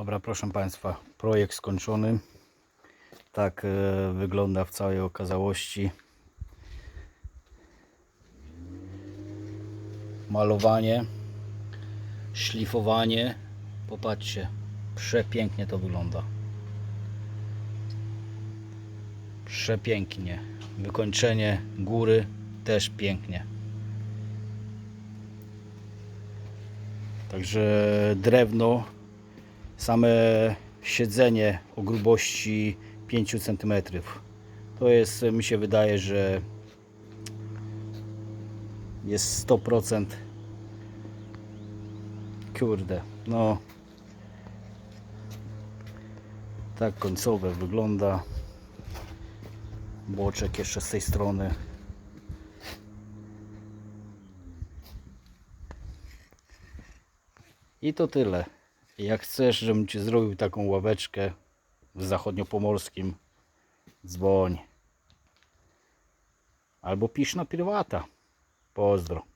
Dobra, proszę Państwa, projekt skończony. Tak e, wygląda w całej okazałości. Malowanie, szlifowanie. Popatrzcie, przepięknie to wygląda. Przepięknie. Wykończenie góry też pięknie. Także drewno, same siedzenie o grubości 5 cm. To jest, mi się wydaje, że jest 100%. Kurde, no. Tak końcowe wygląda. Boczek jeszcze z tej strony. I to tyle. Jak chcesz, żebym Ci zrobił taką ławeczkę w zachodniopomorskim, dzwoń. Albo pisz na prywata. Pozdro.